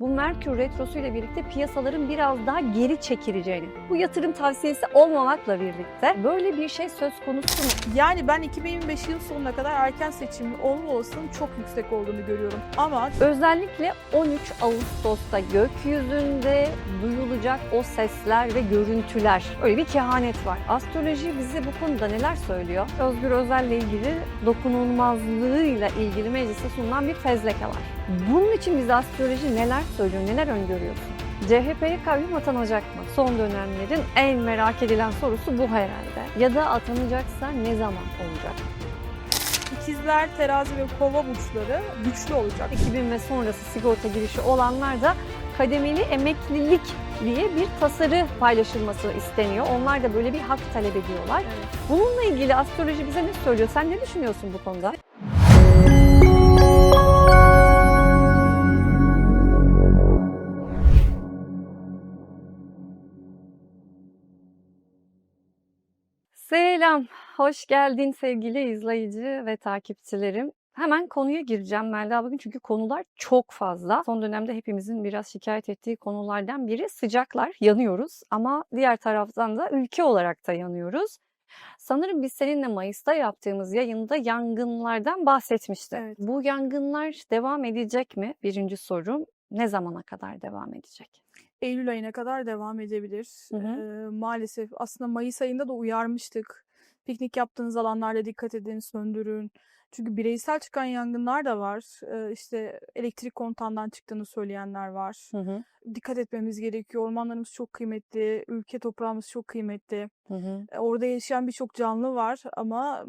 bu Merkür Retrosu ile birlikte piyasaların biraz daha geri çekileceğini, bu yatırım tavsiyesi olmamakla birlikte böyle bir şey söz konusu mu? Yani ben 2025 yıl sonuna kadar erken seçim olma olasılığının çok yüksek olduğunu görüyorum. Ama Özellikle 13 Ağustos'ta gökyüzünde duyulacak o sesler ve görüntüler. Öyle bir kehanet var. Astroloji bize bu konuda neler söylüyor? Özgür Özel'le ilgili dokunulmazlığıyla ilgili meclise sunulan bir fezleke var. Bunun için bize astroloji neler söylüyor, neler öngörüyorsun? CHP'ye kayyum atanacak mı? Son dönemlerin en merak edilen sorusu bu herhalde. Ya da atanacaksa ne zaman olacak? ikizler, terazi ve kova burçları güçlü olacak. 2000 ve sonrası sigorta girişi olanlar da kademeli emeklilik diye bir tasarı paylaşılması isteniyor. Onlar da böyle bir hak talep ediyorlar. Evet. Bununla ilgili astroloji bize ne söylüyor? Sen ne düşünüyorsun bu konuda? Selam, hoş geldin sevgili izleyici ve takipçilerim. Hemen konuya gireceğim Melda bugün çünkü konular çok fazla. Son dönemde hepimizin biraz şikayet ettiği konulardan biri sıcaklar, yanıyoruz ama diğer taraftan da ülke olarak da yanıyoruz. Sanırım biz seninle Mayıs'ta yaptığımız yayında yangınlardan bahsetmiştik. Evet. Bu yangınlar devam edecek mi? Birinci sorum. Ne zamana kadar devam edecek? Eylül ayına kadar devam edebilir. Hı hı. Ee, maalesef aslında Mayıs ayında da uyarmıştık. Piknik yaptığınız alanlarda dikkat edin, söndürün. Çünkü bireysel çıkan yangınlar da var. Ee, işte elektrik kontağından çıktığını söyleyenler var. Hı hı. Dikkat etmemiz gerekiyor. Ormanlarımız çok kıymetli, ülke toprağımız çok kıymetli. Hı hı. Orada yaşayan birçok canlı var ama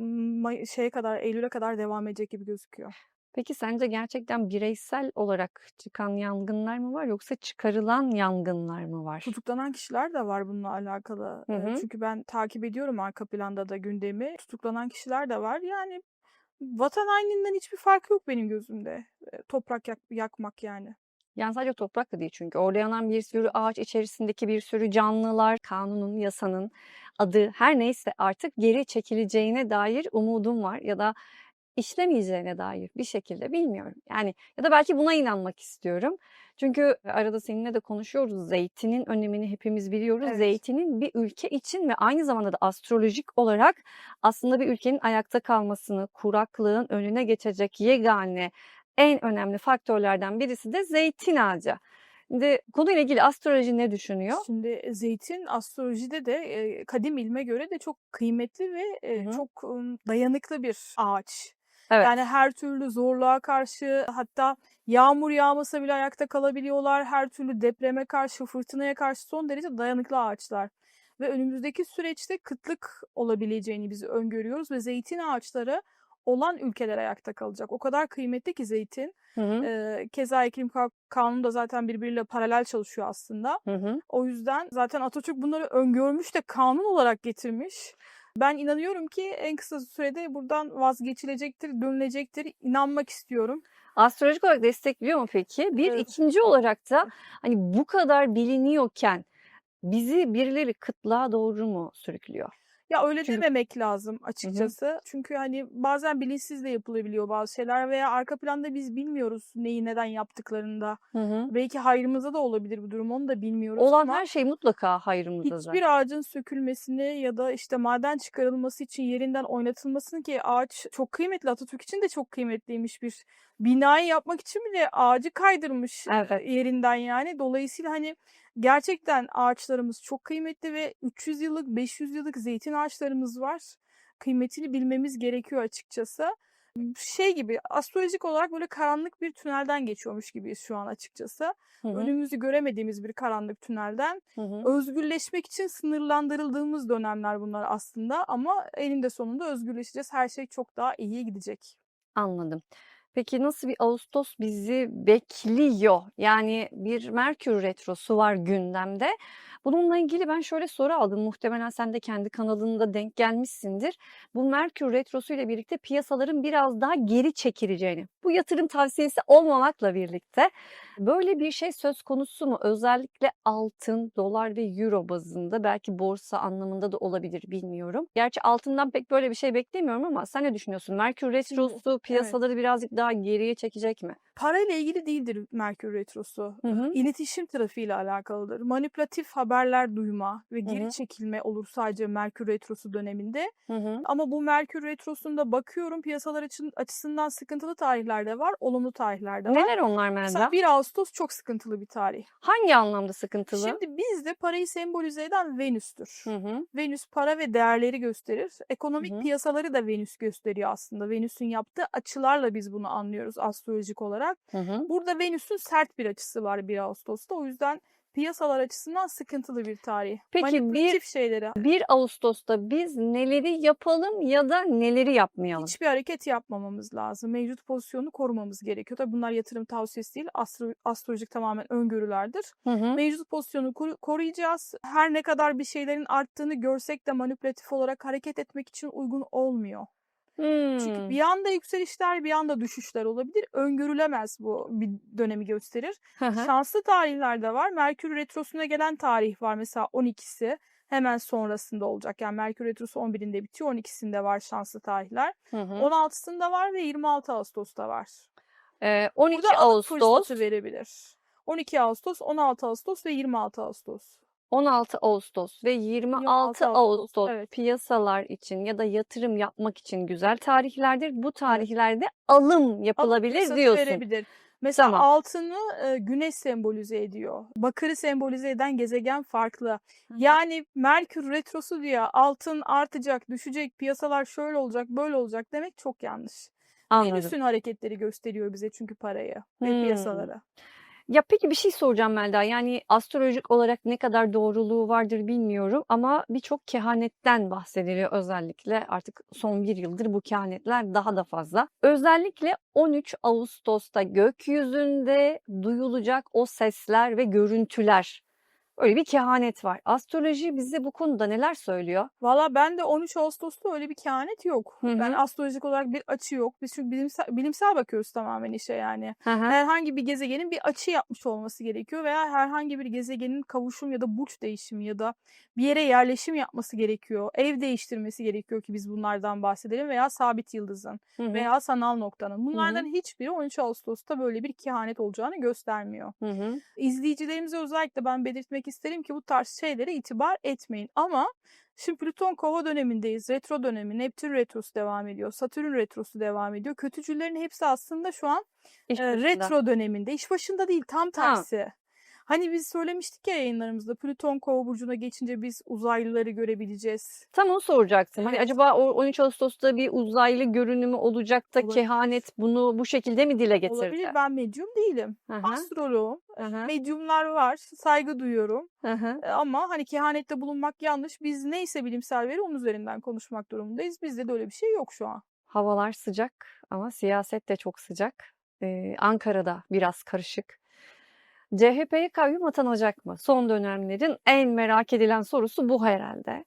şeye kadar Eylül'e kadar devam edecek gibi gözüküyor. Peki sence gerçekten bireysel olarak çıkan yangınlar mı var yoksa çıkarılan yangınlar mı var? Tutuklanan kişiler de var bununla alakalı. Hı hı. Çünkü ben takip ediyorum arka planda da gündemi. Tutuklanan kişiler de var. Yani vatan haininden hiçbir farkı yok benim gözümde. Toprak yak- yakmak yani. Yani sadece toprak da değil çünkü orada yanan bir sürü ağaç içerisindeki bir sürü canlılar, kanunun, yasanın adı her neyse artık geri çekileceğine dair umudum var ya da işlemeyeceğine dair bir şekilde bilmiyorum. Yani ya da belki buna inanmak istiyorum. Çünkü arada seninle de konuşuyoruz. Zeytinin önemini hepimiz biliyoruz. Evet. Zeytinin bir ülke için ve aynı zamanda da astrolojik olarak aslında bir ülkenin ayakta kalmasını, kuraklığın önüne geçecek yegane en önemli faktörlerden birisi de zeytin ağacı. Şimdi konuyla ilgili astroloji ne düşünüyor? Şimdi zeytin astrolojide de e, kadim ilme göre de çok kıymetli ve e, Hı hı. çok dayanıklı bir ağaç. Evet. Yani her türlü zorluğa karşı hatta yağmur yağmasa bile ayakta kalabiliyorlar. Her türlü depreme karşı, fırtınaya karşı son derece dayanıklı ağaçlar. Ve önümüzdeki süreçte kıtlık olabileceğini biz öngörüyoruz ve zeytin ağaçları olan ülkeler ayakta kalacak. O kadar kıymetli ki zeytin. Hı hı. Ee, keza iklim ka- kanunu da zaten birbiriyle paralel çalışıyor aslında. Hı hı. O yüzden zaten Atatürk bunları öngörmüş de kanun olarak getirmiş. Ben inanıyorum ki en kısa sürede buradan vazgeçilecektir, dönülecektir. İnanmak istiyorum. Astrolojik olarak destekliyor mu peki? Bir Evet. ikinci olarak da hani bu kadar biliniyorken bizi birileri kıtlığa doğru mu sürüklüyor? Ya öyle Çünkü- dememek lazım açıkçası. Çünkü hani bazen bilinçsiz de yapılabiliyor bazı şeyler veya arka planda biz bilmiyoruz neyi neden yaptıklarında. Hı hı. Belki hayrımıza da olabilir bu durum onu da bilmiyoruz Olan ama her şey mutlaka hayrımıza zaten. hiçbir ağacın sökülmesini ya da işte maden çıkarılması için yerinden oynatılmasını ki ağaç çok kıymetli Atatürk için de çok kıymetliymiş bir binayı yapmak için bile ağacı kaydırmış Evet. yerinden yani. Dolayısıyla hani gerçekten ağaçlarımız çok kıymetli ve 300 yıllık 500 yıllık zeytin ağaçlarımız var. Kıymetini bilmemiz gerekiyor açıkçası. Şey gibi astrolojik olarak böyle karanlık bir tünelden geçiyormuş gibiyiz şu an açıkçası. Hı hı. Önümüzü göremediğimiz bir karanlık tünelden Hı hı. özgürleşmek için sınırlandırıldığımız dönemler bunlar aslında ama eninde sonunda özgürleşeceğiz. Her şey çok daha iyiye gidecek. Anladım. Peki nasıl bir Ağustos bizi bekliyor? Yani bir Merkür Retrosu var gündemde. Bununla ilgili ben şöyle soru aldım. Muhtemelen sen de kendi kanalında denk gelmişsindir. Bu Merkür Retrosu ile birlikte piyasaların biraz daha geri çekileceğini, bu yatırım tavsiyesi olmamakla birlikte böyle bir şey söz konusu mu? Özellikle altın, dolar ve euro bazında belki borsa anlamında da olabilir bilmiyorum. Gerçi altından pek böyle bir şey beklemiyorum ama sen ne düşünüyorsun? Merkür Retrosu piyasaları birazcık daha geriye çekecek mi? Parayla ilgili değildir Merkür Retrosu. Hı hı. İletişim trafiğiyle alakalıdır. Manipülatif haberler duyma ve Hı geri hı. çekilme olur sadece Merkür Retrosu döneminde. Hı hı. Ama bu Merkür Retrosu'nda bakıyorum piyasalar için açısından sıkıntılı tarihler de var, olumlu tarihler de var. Neler onlar Mesela Melda? 1 Ağustos çok sıkıntılı bir tarih. Hangi anlamda sıkıntılı? Şimdi bizde parayı sembolize eden Venüs'tür. Hı hı. Venüs para ve değerleri gösterir. Ekonomik Hı hı. piyasaları da Venüs gösteriyor aslında. Venüs'ün yaptığı açılarla biz bunu anlıyoruz astrolojik olarak. Hı hı. Burada Venüs'ün sert bir açısı var 1 Ağustos'ta. O yüzden piyasalar açısından sıkıntılı bir tarih. Peki bir şeyleri 1 Ağustos'ta biz neleri yapalım ya da neleri yapmayalım? hiçbir hareket yapmamamız lazım. Mevcut pozisyonu korumamız gerekiyor. Tabii bunlar yatırım tavsiyesi değil. Astro, astrolojik tamamen öngörülerdir. Hı hı. Mevcut pozisyonu koru- koruyacağız. Her ne kadar bir şeylerin arttığını görsek de manipülatif olarak hareket etmek için uygun olmuyor. Çünkü Hmm. bir anda yükselişler bir anda düşüşler olabilir. Öngörülemez bu bir dönemi gösterir. Şanslı tarihler de var. Merkür Retrosu'na gelen tarih var. Mesela 12'si hemen sonrasında olacak. Yani Merkür Retrosu 11'inde bitiyor. 12'sinde var şanslı tarihler. Hı hı. 16'sında var ve 26 Ağustos'ta var. Ee, 12 Burada Ağustos, verebilir. 12 Ağustos, 16 Ağustos ve 26 Ağustos. 16 Ağustos ve 26 26 Ağustos, Ağustos evet. piyasalar için ya da yatırım yapmak için güzel tarihlerdir. Bu tarihlerde alım Alım yapılabilir fırsatı diyorsun. verebilir. Mesela Tamam. altını e, güneş sembolize ediyor. Bakırı sembolize eden gezegen farklı. Hı. Yani Merkür retrosu diye altın artacak, düşecek, piyasalar şöyle olacak, böyle olacak demek çok yanlış. Anladım. Venüs'ün hareketleri gösteriyor bize çünkü parayı ve Hmm. piyasaları. Ya peki bir şey soracağım Melda. Yani astrolojik olarak ne kadar doğruluğu vardır bilmiyorum ama birçok kehanetten bahsediliyor özellikle artık son bir yıldır bu kehanetler daha da fazla. Özellikle 13 Ağustos'ta gökyüzünde duyulacak o sesler ve görüntüler. Öyle bir kehanet var. Astroloji bize bu konuda neler söylüyor? Valla ben de 13 Ağustos'ta öyle bir kehanet yok. Hı Ben astrolojik olarak bir açı yok. Biz çünkü bilimsel, bilimsel bakıyoruz tamamen işe yani. Hı hı. herhangi bir gezegenin bir açı yapmış olması gerekiyor veya herhangi bir gezegenin kavuşum ya da burç değişimi ya da bir yere yerleşim yapması gerekiyor. Ev değiştirmesi gerekiyor ki biz bunlardan bahsedelim veya sabit yıldızın Hı hı. veya sanal noktanın. Bunlardan hiçbiri 13 Ağustos'ta böyle bir kehanet olacağını göstermiyor. Hı hı. İzleyicilerimize özellikle ben belirtmek isterim ki bu tarz şeylere itibar etmeyin. Ama şimdi Plüton kova dönemindeyiz. Retro dönemi, Neptün retrosu devam ediyor. Satürn retrosu devam ediyor. Kötücüllerin hepsi aslında şu an e, retro döneminde. İş başında değil tam Ha. Hani biz söylemiştik ya yayınlarımızda Plüton kova burcuna geçince biz uzaylıları görebileceğiz. Tam onu soracaktım. Hani Evet. acaba o 13 Ağustos'ta bir uzaylı görünümü olacak da Olabilir. kehanet bunu bu şekilde mi dile getirdi? Olabilir ben medyum değilim. Hı. Astroloğum. Medyumlar var. Saygı duyuyorum. Hı. E, Ama hani kehanette bulunmak yanlış. Biz neyse bilimsel veri onun üzerinden konuşmak durumundayız. Bizde de öyle bir şey yok şu an. Havalar sıcak ama siyaset de çok sıcak. Ee, Ankara'da biraz karışık. CHP'ye kayyum atanacak mı? Son dönemlerin en merak edilen sorusu bu herhalde.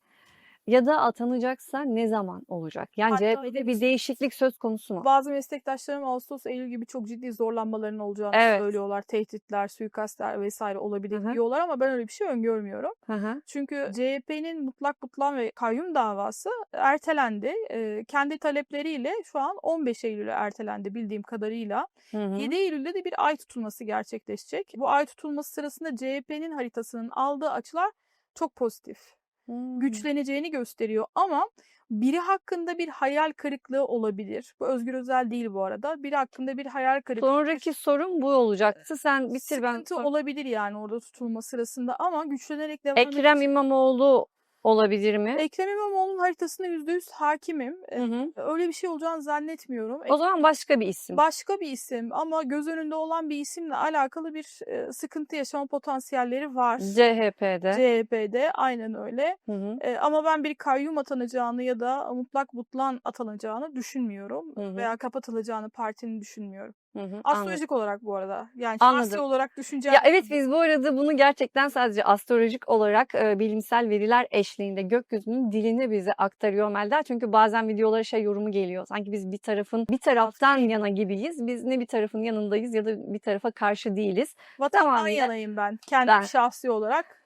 Ya da atanacaksa ne zaman olacak? Yani Hatta CHP'de bir değişiklik söz konusu mu? Bazı meslektaşlarım Ağustos, Eylül gibi çok ciddi zorlanmaların olacağını Evet. söylüyorlar. Tehditler, suikastler vesaire olabilir Hı hı. diyorlar ama ben öyle bir şey öngörmüyorum. Hı hı. Çünkü CHP'nin mutlak butlan ve kayyum davası ertelendi. Ee, kendi talepleriyle şu an 15 Eylül'e ertelendi bildiğim kadarıyla. Hı hı. 7 Eylül'de de bir ay tutulması gerçekleşecek. Bu ay tutulması sırasında CHP'nin haritasının aldığı açılar çok pozitif. Hmm. Güçleneceğini gösteriyor ama biri hakkında bir hayal kırıklığı olabilir. Bu Özgür Özel değil bu arada. Biri hakkında bir hayal kırıklığı. Sonraki sorum bu olacaktı. Sen bitir ben. Sıkıntı olabilir yani orada tutulma sırasında ama güçlenerek devam Ekrem edecek. İmamoğlu olabilir mi? Ekrem İmamoğlu'nun haritasına %100 hakimim. Hı hı. Öyle bir şey olacağını zannetmiyorum. O zaman başka bir isim. Başka bir isim ama göz önünde olan bir isimle alakalı bir sıkıntı yaşama potansiyelleri var. CHP'de. CHP'de aynen öyle. Hı hı. Ama ben bir kayyum atanacağını ya da mutlak butlan atanacağını düşünmüyorum. Hı hı. Veya kapatılacağını partinin düşünmüyorum. Hı hı. Anladım. Astrolojik olarak bu arada. Yani şahsi Anladım. olarak düşüneceğim. Ya evet biz bu arada bunu gerçekten sadece astrolojik olarak e, bilimsel veriler eşliğinde gökyüzünün dilini bize aktarıyor Melda. Çünkü bazen videolara şey yorumu geliyor. Sanki biz bir tarafın bir taraftan yana gibiyiz. Biz ne bir tarafın yanındayız ya da bir tarafa karşı değiliz. Vatandan tamamıyla- yanayım ben. Kendi Ben- şahsi olarak.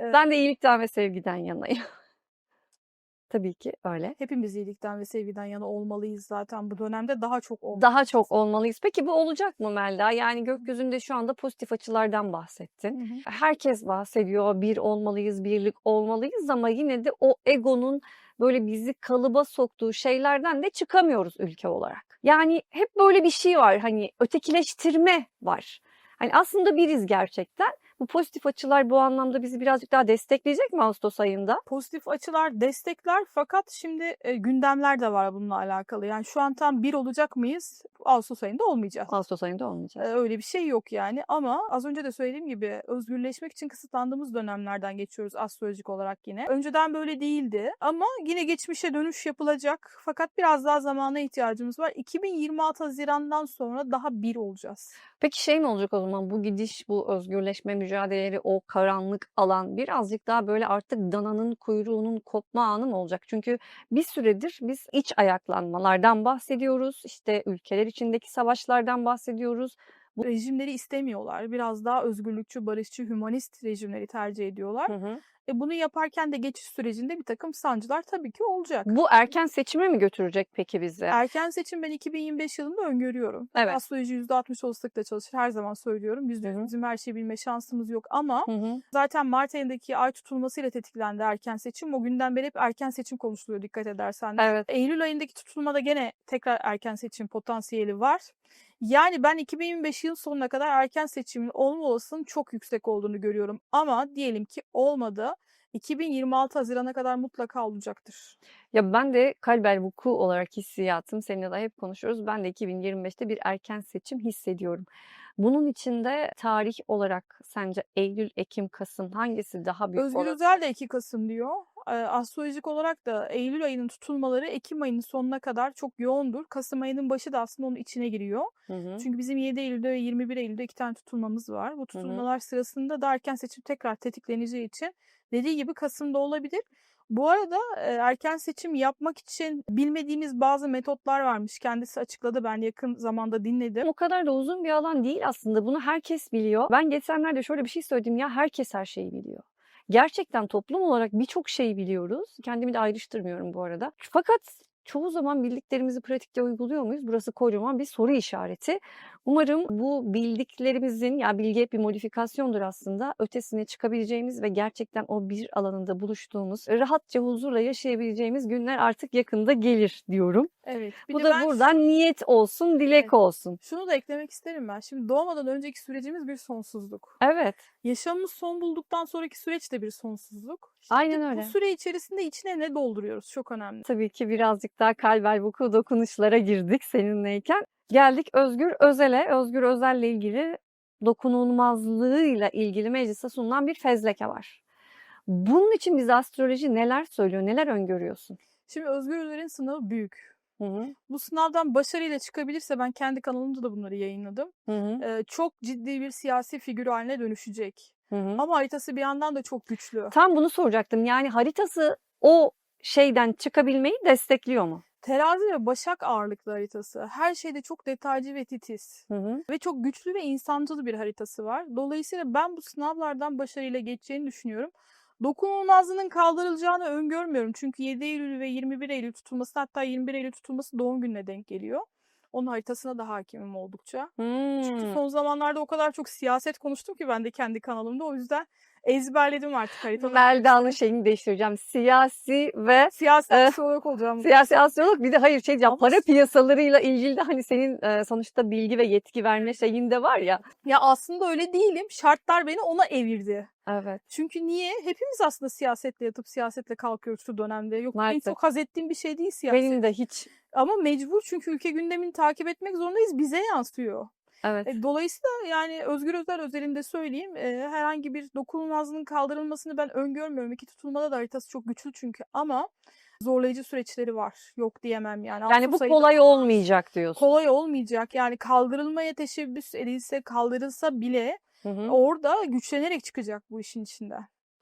Ben de iyilikten ve sevgiden yanayım. Tabii ki öyle. Hepimiz iyilikten ve sevgiden yana olmalıyız zaten bu dönemde daha çok olmalıyız. Daha çok olmalıyız. Peki bu olacak mı Melda? Yani gökyüzünde şu anda pozitif açılardan bahsettin. Hı hı. Herkes bahsediyor bir olmalıyız, birlik olmalıyız ama yine de o egonun böyle bizi kalıba soktuğu şeylerden de çıkamıyoruz ülke olarak. Yani hep böyle bir şey var hani ötekileştirme var. Hani aslında biriz gerçekten. Bu pozitif açılar bu anlamda bizi birazcık daha destekleyecek mi Ağustos ayında? Pozitif açılar destekler fakat şimdi e, gündemler de var bununla alakalı. Yani şu an tam bir olacak mıyız? Ağustos ayında olmayacağız. Ağustos ayında olmayacak. Ee, Öyle bir şey yok yani ama az önce de söylediğim gibi özgürleşmek için kısıtlandığımız dönemlerden geçiyoruz astrolojik olarak yine. Önceden böyle değildi ama yine geçmişe dönüş yapılacak fakat biraz daha zamana ihtiyacımız var. 2026 Haziran'dan sonra daha bir olacağız. Peki şey mi olacak o zaman bu gidiş, bu özgürleşme mücadeleleri, o karanlık alan birazcık daha böyle artık dananın kuyruğunun kopma anı mı olacak? Çünkü bir süredir biz iç ayaklanmalardan bahsediyoruz. İşte ülkeler içindeki savaşlardan bahsediyoruz. Bu Rejimleri istemiyorlar. Biraz daha özgürlükçü, barışçı, hümanist rejimleri tercih ediyorlar. Hı hı. E bunu yaparken de geçiş sürecinde bir takım sancılar tabii ki olacak. Bu erken seçime mi götürecek peki bizi? Erken seçim ben 2025 yılında öngörüyorum. Evet. Astroloji %60 olasılıkla çalışır. Her zaman söylüyorum. Biz hı. bizim her şeyi bilme şansımız yok ama Hı hı. zaten Mart ayındaki ay tutulmasıyla tetiklendi erken seçim. O günden beri hep erken seçim konuşuluyor dikkat edersen. de. Evet. Eylül ayındaki tutulmada gene tekrar erken seçim potansiyeli var. Yani ben 2025 yıl sonuna kadar erken seçimin olma olasılığının çok yüksek olduğunu görüyorum. Ama diyelim ki olmadı. 2026 Haziran'a kadar mutlaka olacaktır. Ya ben de kalbel vuku olarak hissiyatım seninle de hep konuşuyoruz. Ben de 2025'te bir erken seçim hissediyorum. Bunun içinde tarih olarak sence Eylül, Ekim, Kasım hangisi daha büyük Özgür olur? Özel de 2 Kasım diyor. Astrolojik olarak da Eylül ayının tutulmaları Ekim ayının sonuna kadar çok yoğundur. Kasım ayının başı da aslında onun içine giriyor. Hı hı. Çünkü bizim 7 Eylül'de ve 21 Eylül'de iki tane tutulmamız var. Bu Hı hı. tutulmalar sırasında da erken seçim tekrar tetikleneceği için dediği gibi Kasım'da olabilir. Bu arada erken seçim yapmak için bilmediğimiz bazı metotlar varmış. Kendisi açıkladı. Ben yakın zamanda dinledim. O kadar da uzun bir alan değil aslında. Bunu herkes biliyor. Ben geçenlerde şöyle bir şey söyledim ya herkes her şeyi biliyor. Gerçekten toplum olarak birçok şeyi biliyoruz. Kendimi de ayrıştırmıyorum bu arada. Fakat çoğu zaman bildiklerimizi pratikte uyguluyor muyuz? Burası kocaman bir soru işareti. Umarım bu bildiklerimizin ya bilgi hep bir modifikasyondur aslında. Ötesine çıkabileceğimiz ve gerçekten o bir alanında buluştuğumuz, rahatça huzurla yaşayabileceğimiz günler artık yakında gelir diyorum. Evet. Bu da buradan niyet olsun, dilek Evet. olsun. şunu da eklemek isterim ben. Şimdi doğmadan önceki sürecimiz bir sonsuzluk. Evet. Yaşamımız son bulduktan sonraki süreç de bir sonsuzluk. Aynen Şimdi öyle. Bu süre içerisinde içine ne dolduruyoruz? Çok önemli. Tabii ki birazcık daha kalbel vuku dokunuşlara girdik seninleyken. Geldik Özgür Özel'e. Özgür Özel'le ilgili dokunulmazlığıyla ilgili meclise sunulan bir fezleke var. Bunun için bize astroloji neler söylüyor, neler öngörüyorsun? Şimdi Özgür Özel'in sınavı büyük. Hı hı, Bu sınavdan başarıyla çıkabilirse ben kendi kanalımda da bunları yayınladım. hı hı, Ee, çok ciddi bir siyasi figür haline dönüşecek. hı hı. Ama haritası bir yandan da çok güçlü. Tam bunu soracaktım. Yani haritası o şeyden çıkabilmeyi destekliyor mu? Terazi ve Başak ağırlıklı haritası. Her şeyde çok detaycı ve titiz. Hı hı. Ve çok güçlü ve insancıl bir haritası var. Dolayısıyla ben bu sınavlardan başarıyla geçeceğini düşünüyorum. Dokunulmazlığının kaldırılacağını öngörmüyorum. Çünkü 7 Eylül ve 21 Eylül tutulması hatta 21 Eylül tutulması doğum gününe denk geliyor. Onun haritasına da hakimim oldukça. Çünkü Hmm. son zamanlarda o kadar çok siyaset konuştum ki ben de kendi kanalımda. O yüzden ezberledim artık haritaları. Melda'nın şeyini değiştireceğim. Siyasi ve Siyasi Eh, astrolog olacağım. Siyasi astrolog bir de hayır şey diyeceğim para piyasalarıyla ilgili de hani senin e, sonuçta bilgi ve yetki verme şeyinde var ya. Ya aslında öyle değilim. Şartlar beni ona evirdi. Evet. Çünkü niye? Hepimiz aslında siyasetle yatıp siyasetle kalkıyoruz şu dönemde. Yok benim Maalesef. çok haz ettiğim bir şey değil siyaset. Benim de hiç. Ama mecbur çünkü ülke gündemini takip etmek zorundayız. Bize yansıyor. Evet. E, Dolayısıyla yani Özgür Özel özelinde söyleyeyim e, herhangi bir dokunulmazlığın kaldırılmasını ben öngörmüyorum. İki tutulmada da haritası çok güçlü çünkü ama zorlayıcı süreçleri var. Yok diyemem yani. Yani bu ayında kolay olmayacak diyorsun. kolay olmayacak. Yani kaldırılmaya teşebbüs edilse kaldırılsa bile Hı hı. orada güçlenerek çıkacak bu işin içinde.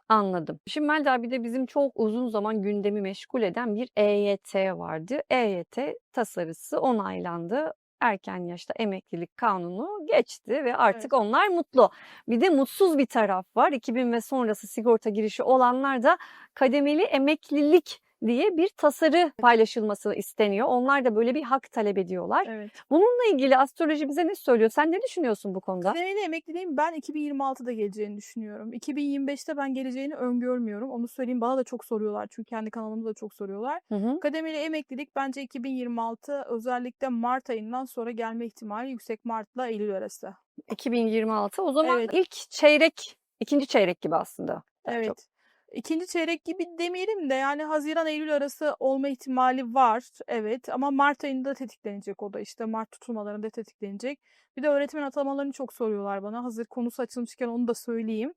Anladım. Şimdi Melda bir de bizim çok uzun zaman gündemi meşgul eden bir EYT vardı. EYT tasarısı onaylandı. Erken yaşta emeklilik kanunu geçti ve artık Evet. onlar mutlu. Bir de mutsuz bir taraf var. 2000 ve sonrası sigorta girişi olanlar da kademeli emeklilik diye bir tasarı paylaşılması isteniyor. Onlar da böyle bir hak talep ediyorlar. Evet. Bununla ilgili astroloji bize ne söylüyor? Sen ne düşünüyorsun bu konuda? Kıdemeli emekliliğin ben 2026'da geleceğini düşünüyorum. 2025'te ben geleceğini öngörmüyorum. Onu söyleyeyim. Bana da çok soruyorlar. Çünkü kendi kanalımda da çok soruyorlar. Hı hı. Kademeli emeklilik bence 2026 özellikle Mart ayından sonra gelme ihtimali yüksek Mart'la Eylül arası. 2026. O zaman Evet. ilk çeyrek, ikinci çeyrek gibi aslında. Evet. çok. İkinci çeyrek gibi demeyelim de yani Haziran-Eylül arası olma ihtimali var. Evet ama Mart ayında tetiklenecek o da işte Mart tutulmalarında tetiklenecek. Bir de öğretmen atamalarını çok soruyorlar bana. Hazır konusu açılmışken onu da söyleyeyim.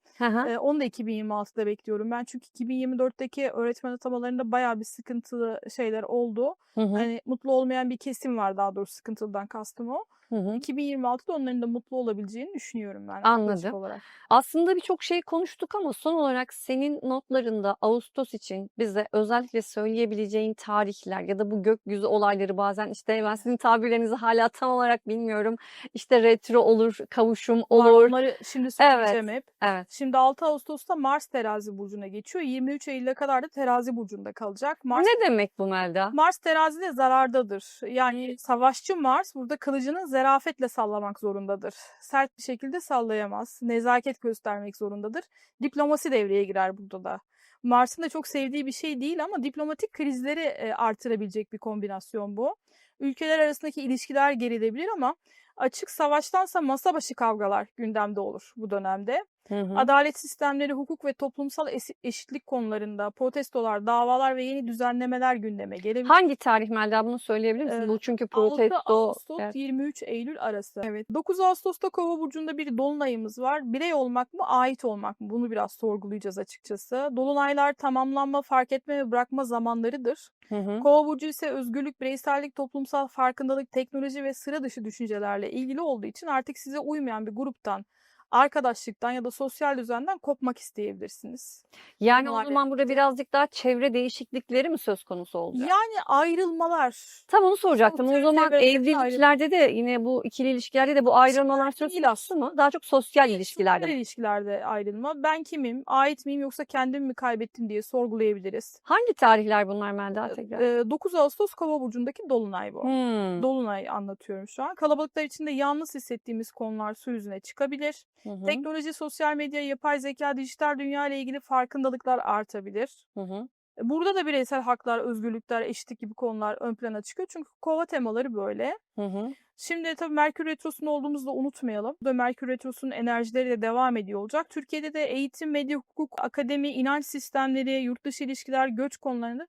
Ee, onu da 2026'da bekliyorum. Ben çünkü 2024'teki öğretmen atamalarında bayağı bir sıkıntılı şeyler oldu. Hı hı. Hani mutlu olmayan bir kesim var daha doğrusu sıkıntılıdan kastım o. Hı hı. 2026'da onların da mutlu olabileceğini düşünüyorum ben. Anladım. olarak. Aslında birçok şey konuştuk ama son olarak senin notlarında Ağustos için bize özellikle söyleyebileceğin tarihler ya da bu gökyüzü olayları bazen işte ben sizin tabirlerinizi hala tam olarak bilmiyorum. İşte retro olur, kavuşum Var, olur. Onları şimdi Evet. söyleyeceğim hep. Evet. Şimdi 6 Ağustos'ta Mars terazi burcuna geçiyor. 23 Eylül'e kadar da terazi burcunda kalacak. Mars Ne demek bu Melda? Mars terazide zarardadır. Yani savaşçı Mars burada kılıcını zerafetle sallamak zorundadır. Sert bir şekilde sallayamaz. Nezaket göstermek zorundadır. Diplomasi devreye girer burada da. Mars'ın da çok sevdiği bir şey değil ama diplomatik krizleri e, artırabilecek bir kombinasyon bu. Ülkeler arasındaki ilişkiler gerilebilir ama açık savaştansa masa başı kavgalar gündemde olur bu dönemde. Hı hı. Adalet sistemleri, hukuk ve toplumsal eşitlik konularında protestolar, davalar ve yeni düzenlemeler gündeme gelebilir. Hangi tarih Melda bunu söyleyebilir misin? Ee, Bu çünkü 6 protesto. Ağustos Evet. 23 Eylül arası. Evet. 9 Ağustos'ta Kova burcunda bir dolunayımız var. Birey olmak mı, ait olmak mı? Bunu biraz sorgulayacağız açıkçası. Dolunaylar tamamlanma, fark etme ve bırakma zamanlarıdır. Hı hı. Kova burcu ise özgürlük, bireysellik, toplumsal farkındalık, teknoloji ve sıra dışı düşüncelerle ilgili olduğu için artık size uymayan bir gruptan, arkadaşlıktan ya da sosyal düzenden kopmak isteyebilirsiniz. Yani o Maalesef. zaman burada birazcık daha çevre değişiklikleri mi söz konusu olacak? Yani ayrılmalar. Tam onu soracaktım. O Sosyal zaman çevredeki evliliklerde de yine bu ikili ilişkilerde de bu ayrılmalar söz konusu mu? Daha çok sosyal ilişkilerde Sosyal ilişkilerde ayrılma. Ben kimim, ait miyim yoksa kendimi mi kaybettim diye sorgulayabiliriz. Hangi tarihler bunlar Melda tekrar? Ee, 9 Ağustos Kova burcundaki dolunay bu. Hmm. Dolunay anlatıyorum şu an. Kalabalıklar içinde yalnız hissettiğimiz konular su yüzüne çıkabilir. Hı hı. Teknoloji, sosyal medya, yapay zeka, dijital dünya ile ilgili farkındalıklar artabilir. Hı hı. Burada da bireysel haklar, özgürlükler, eşitlik gibi konular ön plana çıkıyor. Çünkü kova temaları böyle. Hı hı. Şimdi tabii Merkür Retrosu'nda olduğumuzu da unutmayalım. Bu da Merkür Retrosu'nun enerjileri de devam ediyor olacak. Türkiye'de de eğitim, medya, hukuk, akademi, inanç sistemleri, yurt dışı ilişkiler, göç konularını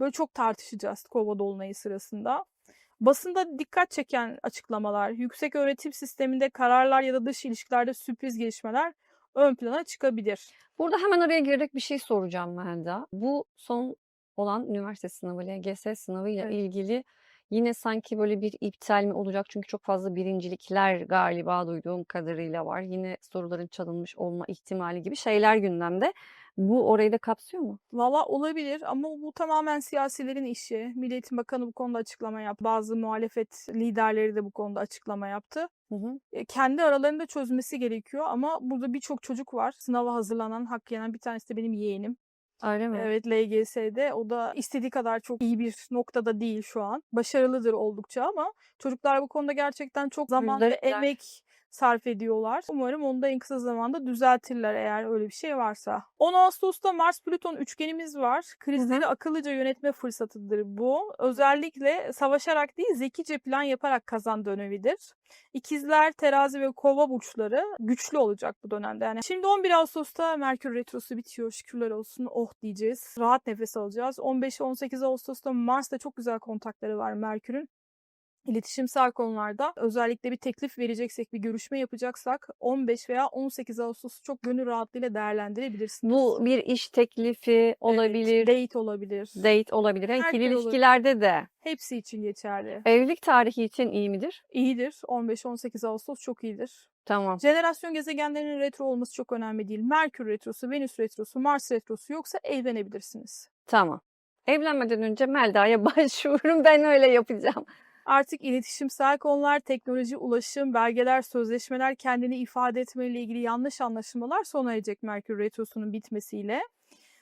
böyle çok tartışacağız Kova Dolunayı sırasında. Basında dikkat çeken açıklamalar, yüksek öğretim sisteminde kararlar ya da dış ilişkilerde sürpriz gelişmeler ön plana çıkabilir. Burada hemen araya girerek bir şey soracağım Melda. Bu son olan üniversite sınavı, LGS sınavıyla Evet. ilgili yine sanki böyle bir iptal mi olacak? Çünkü çok fazla birincilikler galiba duyduğum kadarıyla var. Yine soruların çalınmış olma ihtimali gibi şeyler gündemde. Bu orayı da kapsıyor mu? Valla olabilir ama bu tamamen siyasilerin işi. Milli Eğitim Bakanı bu konuda açıklama yaptı. Bazı muhalefet liderleri de bu konuda açıklama yaptı. Hı hı. E, kendi aralarında çözmesi gerekiyor ama burada birçok çocuk var. Sınava hazırlanan, hak yenen bir tanesi de benim yeğenim. Öyle mi? Evet LGS'de. O da istediği kadar çok iyi bir noktada değil şu an. Başarılıdır oldukça ama çocuklar bu konuda gerçekten çok zaman ve emek sarf ediyorlar. Umarım onu da en kısa zamanda düzeltirler eğer öyle bir şey varsa. 10 Ağustos'ta Mars-Plüton üçgenimiz var. Krizleri akıllıca yönetme fırsatıdır bu. Özellikle savaşarak değil zekice plan yaparak kazan dönemidir. İkizler, terazi ve kova burçları güçlü olacak bu dönemde. Yani şimdi 11 Ağustos'ta Merkür Retrosu bitiyor. Şükürler olsun. Oh diyeceğiz. Rahat nefes alacağız. 15-18 Ağustos'ta Mars'ta çok güzel kontakları var Merkür'ün. İletişimsel konularda özellikle bir teklif vereceksek, bir görüşme yapacaksak 15 veya 18 Ağustos'u çok gönül rahatlığıyla değerlendirebilirsiniz. Bu bir iş teklifi olabilir, Evet, date olabilir. date olabilir. Yani Her ikili ilişkilerde de. Hepsi için geçerli. Evlilik tarihi için iyi midir? İyidir. 15-18 Ağustos çok iyidir. Tamam. Jenerasyon gezegenlerinin retro olması çok önemli değil. Merkür retrosu, Venüs retrosu, Mars retrosu yoksa evlenebilirsiniz. Tamam. Evlenmeden önce Melda'ya başvurun ben öyle yapacağım. Artık iletişimsel konular, teknoloji, ulaşım, belgeler, sözleşmeler, kendini ifade etmeyle ilgili yanlış anlaşılmalar sona erecek Merkür Retrosu'nun bitmesiyle.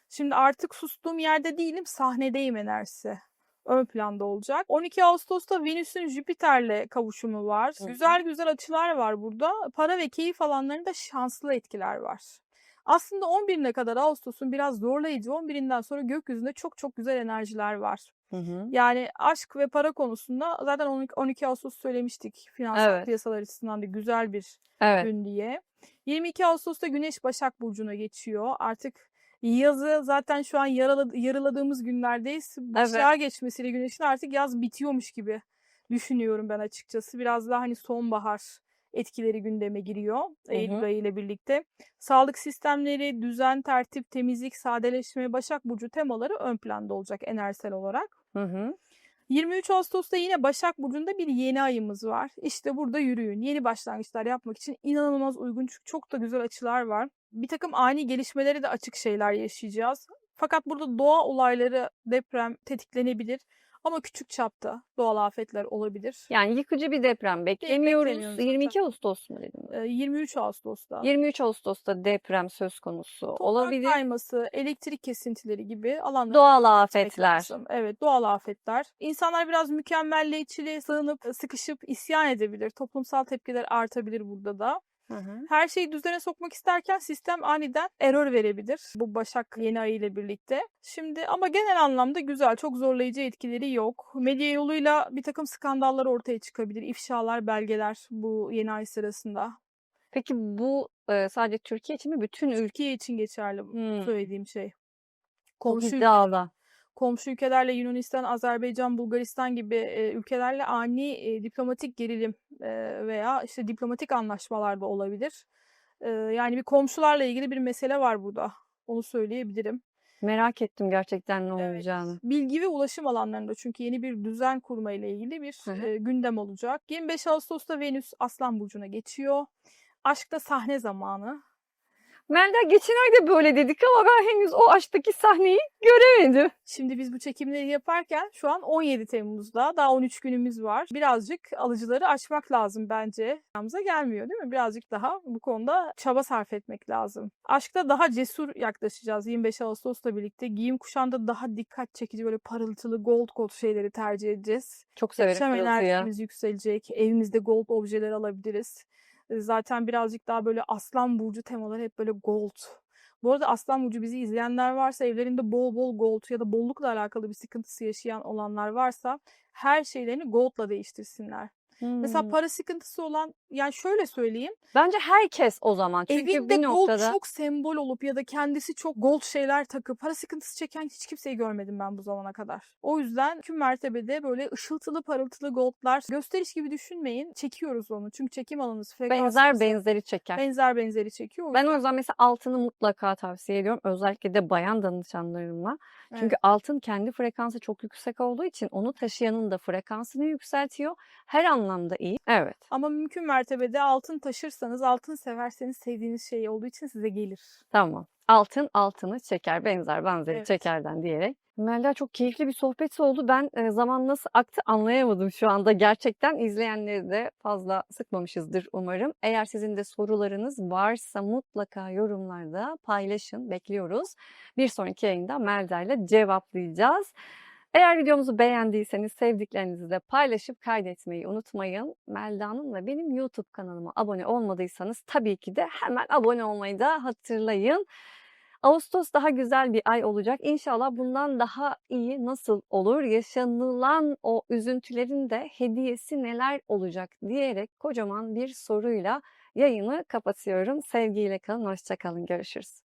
Şimdi artık sustuğum yerde değilim, sahnedeyim enerjisi ön planda olacak. 12 Ağustos'ta Venüs'ün Jüpiter'le kavuşumu var. Hı hı. Güzel güzel açılar var burada. Para ve keyif alanlarında şanslı etkiler var. Aslında 11'ine kadar Ağustos'un biraz zorlayıcı. 11'inden sonra gökyüzünde çok çok güzel enerjiler var. Hı hı. Yani aşk ve para konusunda zaten 12, 12 Ağustos söylemiştik. Finansal Evet. piyasalar açısından da güzel bir Evet. gün diye. 22 Ağustos'ta Güneş Başak Burcu'na geçiyor. Artık yazı zaten şu an yaraladı, yarıladığımız günlerdeyiz. Başak'a geçmesiyle Güneş'in artık yaz bitiyormuş gibi düşünüyorum ben açıkçası. Biraz daha hani sonbahar etkileri gündeme giriyor Hı Eylül hı. ayı ile birlikte. Sağlık sistemleri, düzen, tertip, temizlik, sadeleşme, Başak Burcu temaları ön planda olacak enerjisel olarak. Hı hı. 23 Ağustos'ta yine Başak Burcu'nda bir yeni ayımız var. İşte burada yürüyün. Yeni başlangıçlar yapmak için inanılmaz uygun çünkü çok da güzel açılar var. Bir takım ani gelişmelere de açık şeyler yaşayacağız. Fakat burada doğa olayları, deprem tetiklenebilir. Ama küçük çapta doğal afetler olabilir. Yani yıkıcı bir deprem beklemiyoruz. beklemiyoruz zaten. 22 Ağustos mu dedim? Ee, 23 Ağustos'ta 23 Ağustos'ta deprem söz konusu toprak olabilir. kayması, elektrik kesintileri gibi alanlar Doğal afetler. lazım. Evet doğal afetler. İnsanlar biraz mükemmelliyetçiliğe sığınıp sıkışıp isyan edebilir. Toplumsal tepkiler artabilir burada da. Hı hı. Her şeyi düzene sokmak isterken sistem aniden error verebilir. Bu Başak yeni ayı ile birlikte. Şimdi ama genel anlamda güzel, çok zorlayıcı etkileri yok. Medya yoluyla bir takım skandallar ortaya çıkabilir. İfşalar, belgeler bu yeni ay sırasında. Peki bu e, sadece Türkiye için mi? Bütün ülke Türkiye için geçerli bu Hmm. söylediğim şey. Komşu iddialı. Komşu ülkelerle Yunanistan, Azerbaycan, Bulgaristan gibi e, ülkelerle ani e, diplomatik gerilim e, veya işte diplomatik anlaşmalar da olabilir. E, yani bir komşularla ilgili bir mesele var burada. Onu söyleyebilirim. Merak ettim gerçekten ne Evet. olacağını. Bilgi ve ulaşım alanlarında çünkü yeni bir düzen kurma ile ilgili bir Hı hı. e, gündem olacak. 25 Ağustos'ta Venüs Aslan Burcu'na geçiyor. Aşkta sahne zamanı. Melda geçen ay da böyle dedik ama ben henüz o aşktaki sahneyi göremedim. Şimdi biz bu çekimleri yaparken şu an 17 Temmuz'da daha 13 günümüz var. Birazcık alıcıları açmak lazım bence. Yanımıza gelmiyor değil mi? Birazcık daha bu konuda çaba sarf etmek lazım. Aşkta daha cesur yaklaşacağız 25 Ağustos'la birlikte. Giyim kuşamda daha dikkat çekici böyle parıltılı gold gold şeyleri tercih edeceğiz. Çok severim pırıltıyı. enerjimiz yükselecek. Evimizde gold objeler alabiliriz. Zaten birazcık daha böyle aslan burcu temaları hep böyle gold. Bu arada aslan burcu bizi izleyenler varsa evlerinde bol bol gold ya da bollukla alakalı bir sıkıntısı yaşayan olanlar varsa her şeylerini goldla değiştirsinler. Mesela Hmm. para sıkıntısı olan yani şöyle söyleyeyim. Bence herkes o zaman. Çünkü evinde bir gold noktada çok sembol olup ya da kendisi çok gold şeyler takıp para sıkıntısı çeken hiç kimseyi görmedim ben bu zamana kadar. O yüzden tüm mertebede böyle ışıltılı parıltılı goldlar gösteriş gibi düşünmeyin. Çekiyoruz onu. Çünkü çekim alanınız benzer frekansınız benzeri çeker. benzer benzeri çekiyor. Ben o yüzden- mesela altını mutlaka tavsiye ediyorum. Özellikle de bayan danışanlarıma. Çünkü Evet. altın kendi frekansı çok yüksek olduğu için onu taşıyanın da frekansını yükseltiyor. Her anlamda iyi. Evet. Ama mümkün mertebede altın taşırsanız, altın severseniz sevdiğiniz şey olduğu için size gelir. Tamam. Altın altını çeker. Benzer benzeri Evet. çekerden diyerek. Melda çok keyifli bir sohbet oldu. Ben e, zaman nasıl aktı anlayamadım şu anda. Gerçekten izleyenleri de fazla sıkmamışızdır umarım. Eğer sizin de sorularınız varsa mutlaka yorumlarda paylaşın. Bekliyoruz. Bir sonraki yayında Melda ile cevaplayacağız. Eğer videomuzu beğendiyseniz sevdiklerinizi de paylaşıp kaydetmeyi unutmayın. Melda'nın ve benim YouTube kanalıma abone olmadıysanız tabii ki de hemen abone olmayı da hatırlayın. Ağustos daha güzel bir ay olacak. İnşallah bundan daha iyi nasıl olur? Yaşanılan o üzüntülerin de hediyesi neler olacak diyerek kocaman bir soruyla yayını kapatıyorum. Sevgiyle kalın, hoşça kalın, görüşürüz.